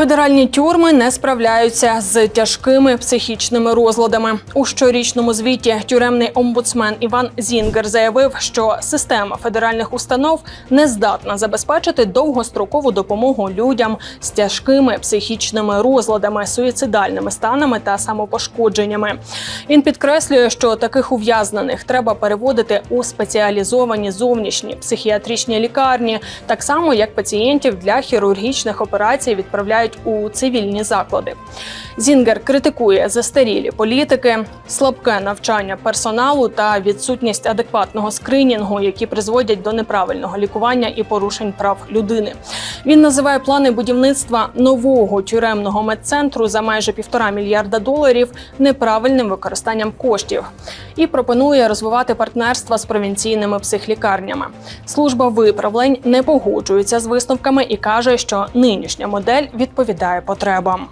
Федеральні тюрми не справляються з тяжкими психічними розладами. У щорічному звіті тюремний омбудсмен Іван Зінгер заявив, що система федеральних установ не здатна забезпечити довгострокову допомогу людям з тяжкими психічними розладами, суїцидальними станами та самопошкодженнями. Він підкреслює, що таких ув'язнених треба переводити у спеціалізовані зовнішні психіатричні лікарні, так само як пацієнтів для хірургічних операцій відправляють у цивільні заклади. Зінгер критикує застарілі політики, слабке навчання персоналу та відсутність адекватного скринінгу, які призводять до неправильного лікування і порушень прав людини. Він називає плани будівництва нового тюремного медцентру за майже півтора мільярда доларів неправильним використанням коштів і пропонує розвивати партнерства з провінційними психлікарнями. Служба виправлень не погоджується з висновками і каже, що нинішня модель відповідає потребам.